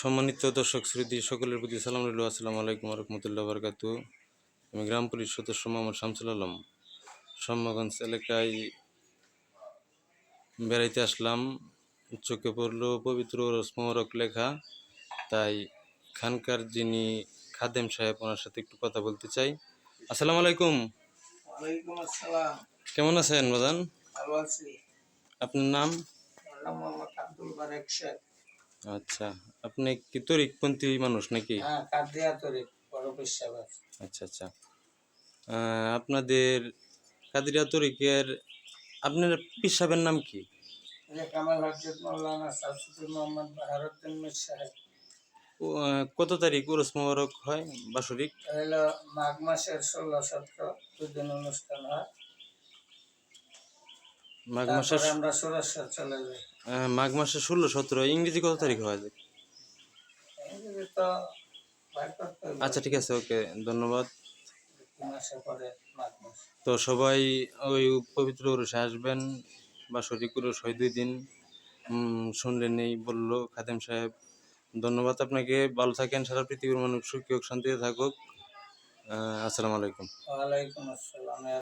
সম্মানিত দর্শক শ্রুতি সকলের প্রতি সালাম রইল। আসসালামু আলাইকুম রহমতুল্লাহ বরকাত আমি গ্রাম পুলিশ সদস্য মোহাম্মদ শামসুল আলম। সম্মাগঞ্জ এলাকায় বেড়াইতে আসলাম। চোখে পড়ল পবিত্র রসমরক লেখা। তাই খানকার যিনি খাদেম সাহেব ওনার সাথে একটু কথা বলতে চাই। আসসালামু আলাইকুম। কেমন আছেন আছি। আপনার নাম? আব্দুল বারেক শেখ। আচ্ছা আপনি কি তরিকপন্থী মানুষ নাকি? হ্যাঁ কাদিয়া তরিক বড় বিশ্বাস আচ্ছা আচ্ছা। আপনাদের কাদিরা তরিকের আপনার পীর সাহেবের নাম কি? কামাল হজরত মৌলানা সাফসুদ্দিন মোহাম্মদ বাহারুদ্দিন মির সাহেব। কত তারিখ উরস মোবারক হয় বাসরিক হলো মাঘ মাসের ষোলো সতেরো দুদিন অনুষ্ঠান হয়। মাঘ মাসের আমরা সুরেশ্বর চলে যাই। মাঘ মাসের ষোলো সতেরো ইংরেজি কত তারিখ হয়? আচ্ছা ঠিক আছে ওকে ধন্যবাদ। তো সবাই ওই পবিত্র উরসে আসবেন বাসরিক উরস হয় দুই দিন। শুনলেন এই বলল খাদেম সাহেব। ধন্যবাদ আপনাকে ভালো থাকেন সারা পৃথিবীর মানুষ সুখী হোক শান্তিতে থাকুক। আসসালামু আলাইকুম। ওয়ালাইকুম আসসালাম।